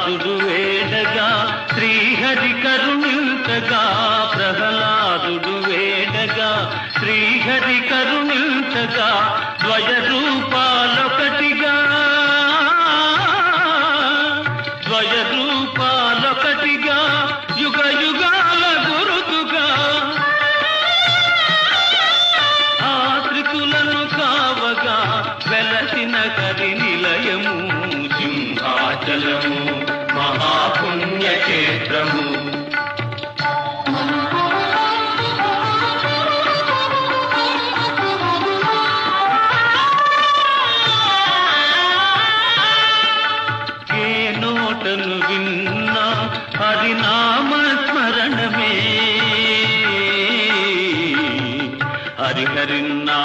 ప్రహ్లాదుడు వేడగా శ్రీహరి కరుణించగా ప్రహ్లాదుడు వేడగా శ్రీహరి కరుణించగా ద్వయ రూపాలొకటిగా ద్వయ రూపాలొకటిగా యుగ యుగాల గురుతుగా. ఆశ్రితులను కావగా వెలసిన కరి నిలయము సింహాచలము. పుణ్యక్షేత్రము. ఏ నోటను విన్నా అది నామస్మరణమే. హరిహరిన్నా